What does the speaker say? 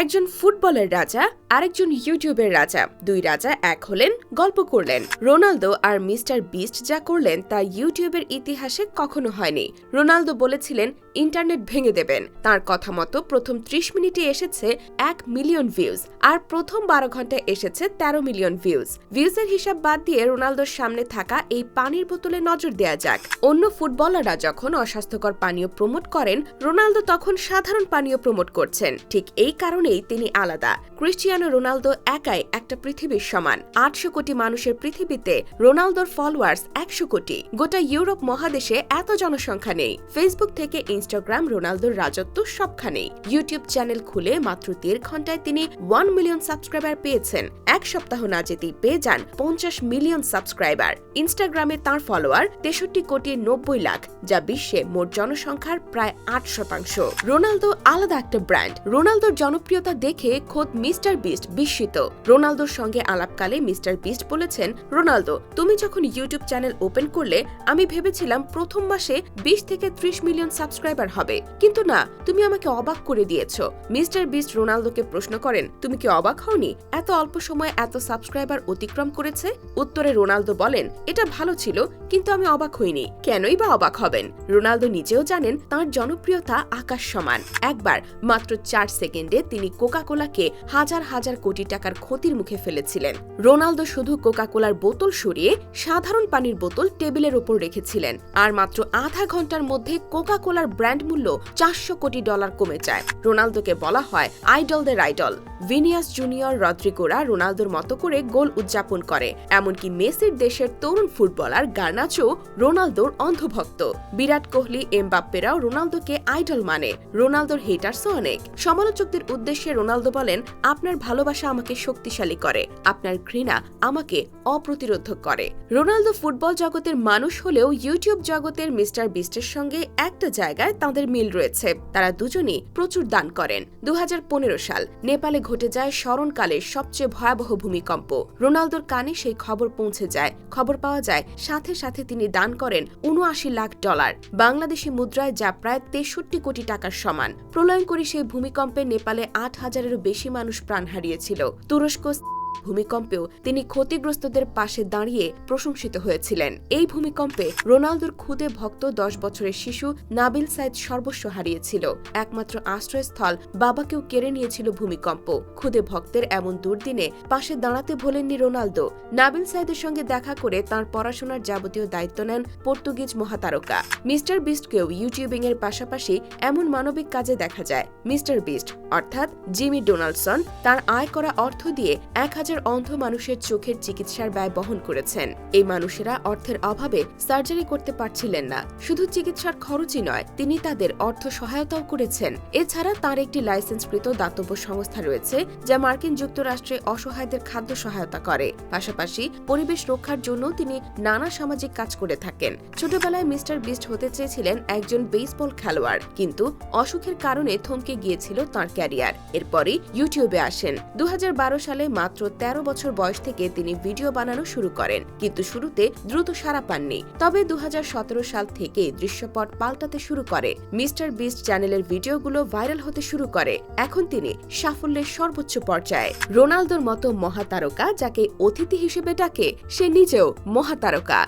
একজন ফুটবলের রাজা, আরেকজন ইউটিউবের রাজা। দুই রাজা এক হলেন, গল্প করলেন। রোনালদো আর মিস্টার বিস্ট যা করলেন তা ইউটিউবের ইতিহাসে কখনো হয়নি। রোনালদো বলেছিলেন, ইন্টারনেট ভেঙে দেবেন। তার কথা মতো প্রথম ত্রিশ মিনিটে এসেছে এক মিলিয়ন ভিউজ, আর প্রথম বারো ঘন্টায় এসেছে তেরো মিলিয়ন ভিউজ। ভিউজের হিসাব বাদ দিয়ে রোনালদোর সামনে থাকা এই পানির বোতলে নজর দেয়া যাক। অন্য ফুটবলাররা যখন অস্বাস্থ্যকর পানীয় প্রমোট করেন, রোনালদো তখন সাধারণ পানীয় প্রমোট করছেন। ঠিক এই কারণেই তিনি আলাদা। ক্রিস্টিয়ানো রোনালদো একাই একটা পৃথিবীর সমান। আটশো কোটি মানুষের পৃথিবীতে রোনালদোর ফলোয়ার্স একশো কোটি। গোটা ইউরোপ মহাদেশে এত জনসংখ্যা নেই। ফেসবুক থেকে ইনস্টাগ্রাম রোনালদোর রাজত্ব সবখানেই। ইউটিউব চ্যানেল খুলে মাত্র দেড় ঘন্টায় তিনি ওয়ান মিলিয়ন সাবস্ক্রাইবার পেয়েছেন। এক সপ্তাহ না যেতেই পেয়ে যান পঞ্চাশ মিলিয়ন সাবস্ক্রাইবার। ইনস্টাগ্রামে তার ফলোয়ার তেষট্টি কোটি নব্বই লাখ, যা বিশ্বে মোট জনসংখ্যার প্রায় আট শতাংশ। রোনালদো আলাদা একটা ব্র্যান্ড। রোনালদোর জনপ্রিয়তা দেখে খোদ মিস্টার বিস্ট বিস্মিত। রোনালদোর সঙ্গে আলাপকালে মিস্টার বিস্ট বলেছেন, রোনালদো, তুমি যখন ইউটিউব চ্যানেল ওপেন করলে, আমি ভেবেছিলাম প্রথম মাসে বিশ থেকে ত্রিশ মিলিয়ন সাবস্ক্রাইবার হবে। কিন্তু না, তুমি আমাকে অবাক করে দিয়েছ। মিস্টার বিস্ট রোনালদোকে প্রশ্ন করেন, তুমি কি অবাক হওনি? এত অল্প সময়ে এত সাবস্ক্রাইবার অতিক্রম করেছে? উত্তরে রোনালদো বলেন, এটা ভালো ছিল, কিন্তু আমি অবাক হইনি। কেনই বা অবাক হবেন? রোনালদো নিজেও জানেন, তার জনপ্রিয়তা আকাশ সমান। একবার, মাত্র চার সেকেন্ডে তিনি কোকা কোলাকে হাজার হাজার কোটি টাকার ক্ষতির মুখে ফেলেছিলেন। রোনালদো শুধু কোকা কোলার বোতল সরিয়ে সাধারণ পানির বোতল টেবিলের ওপর রেখেছিলেন আর মাত্র আধা ঘণ্টার মধ্যে কোকা কোলার ব্র্যান্ড মূল্য চারশো কোটি ডলার কমে যায়। রোনালদোকে বলা হয় আইডলদের আইডল। ভিনিয়াস জুনিয়র রদ্রিগোরা রোনালদোর মতো করে গোল উদযাপন করে, এমনকি মেসির দেশের তরুণ ফুটবলার গার্নাচো রোনালদোর অন্ধভক্ত। বিরাট কোহলি, এমবাপ্পেরাও রোনালদোকে আইডল মানে। রোনালদোর হেটার্সও অনেক। সমালোচকদের উদ্দেশ্যে রোনালদো বলেন, আপনার ভালোবাসা আমাকে শক্তিশালী করে। আপনার ঘৃণা আমাকে অপ্রতিরোধক করে। রোনালদো ফুটবল জগতের মানুষ হলেও ইউটিউব জগতের মিস্টার বিস্টের সঙ্গে একটা জায়গায় তাদের মিল রয়েছে। তারা দুজনই প্রচুর দান করেন। দু সাল নেপালে ঘটে যায় স্মরণকালের সবচেয়ে ভয়াবহ ভূমিকম্প। রোনালদোর কানে সেই খবর পৌঁছে যায়। খবর পাওয়া যায়, সাথে সাথে তিনি দান করেন উনআশি লাখ ডলার। বাংলাদেশি মুদ্রায় যা প্রায় তেষট্টি কোটি টাকার সমান। প্রলয়ঙ্করী সেই ভূমিকম্পে নেপালে আট হাজারেরও বেশি মানুষ প্রাণ হারিয়েছিল। তুরস্ক ভূমিকম্পেও তিনি ক্ষতিগ্রস্তদের পাশে দাঁড়িয়ে প্রশংসিত হয়েছিলেন। এই ভূমিকম্পে রোনালদোর খুদে ভক্ত দশ বছরের শিশু নাবিল সাইদ সর্বস্ব হারিয়েছিল। একমাত্র আশ্রয়স্থল বাবাকেও কেড়ে নিয়েছিল ভূমিকম্প। খুদে ভক্তের এমন দুর্দিনে পাশে দাঁড়াতে ভোলেননি রোনালদো। নাবিল সাইদের সঙ্গে দেখা করে তার পড়াশোনার যাবতীয় দায়িত্ব নেন পর্তুগিজ মহাতারকা। মিস্টার বিস্টকেও ইউটিউবিং এর পাশাপাশি এমন মানবিক কাজে দেখা যায়। মিস্টার বিস্ট, অর্থাৎ জিমি ডোনাল্ডসন তার আয় করা অর্থ দিয়ে এক হাজার হাজার অন্ধ মানুষের চোখের চিকিৎসার ব্যয় বহন করেছেন। এই মানুষেরা অর্থের অভাবে সার্জারি করতে পারছিলেন না। শুধু চিকিৎসার খরচই নয়, তিনি তাদের অর্থ সহায়তাও করেছেন। এছাড়া তার একটি লাইসেন্সকৃত দাতব্য সংস্থা রয়েছে, যা মার্কিন যুক্তরাষ্ট্রে অসহায়দের খাদ্য সহায়তা করে। পাশাপাশি পরিবেশ রক্ষার জন্য তিনি নানা সামাজিক কাজ করে থাকেন। ছোটবেলায় মিস্টার বিস্ট হতে চেয়েছিলেন একজন বেসবল খেলোয়াড়, কিন্তু অসুখের কারণে থমকে গিয়েছিল তার ক্যারিয়ার। এরপরই ইউটিউবে আসেন। দু হাজার বারো সালে মাত্র তেরো বছর বয়স থেকে তিনি ভিডিও বানানো শুরু করেন, কিন্তু শুরুতে দ্রুত সাড়া পাননি। তবে দু সাল থেকে দৃশ্যপট পাল্টাতে শুরু করে। মিস্টার বিস্ট চ্যানেলের ভিডিওগুলো ভাইরাল হতে শুরু করে। এখন তিনি সাফল্যের সর্বোচ্চ পর্যায়ে। রোনালদোর মতো মহাতারকা যাকে অতিথি হিসেবে ডাকে, সে নিজেও মহাতারকা।